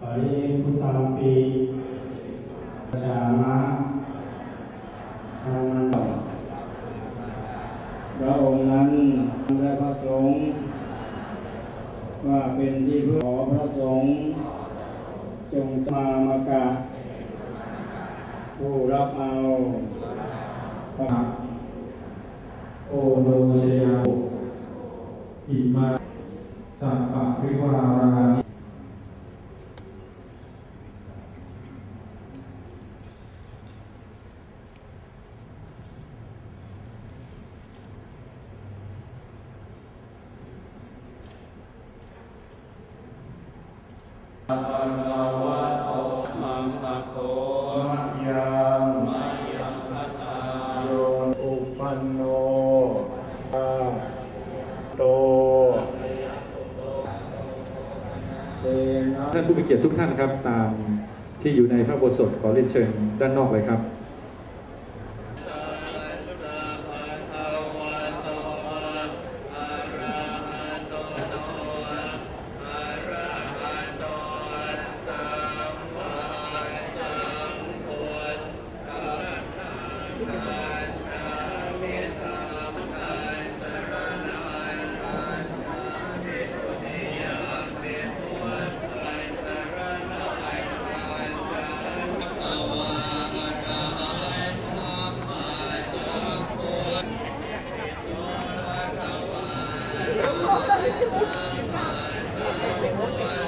ปริพุตัปีจามะธรรมพระองค์นั้นได้พระสงฆ์ว่าเป็นที่เพื่อขอพระสงฆ์จงมามากะผู้รับเอาพระโอโลเชยอิมาสัพปะริวารา ท่านผู้มีเกียรติทุกท่านครับ ตามที่อยู่ในพระโบสถขอเรียนเชิญด้านนอกเลยครับ Thank you.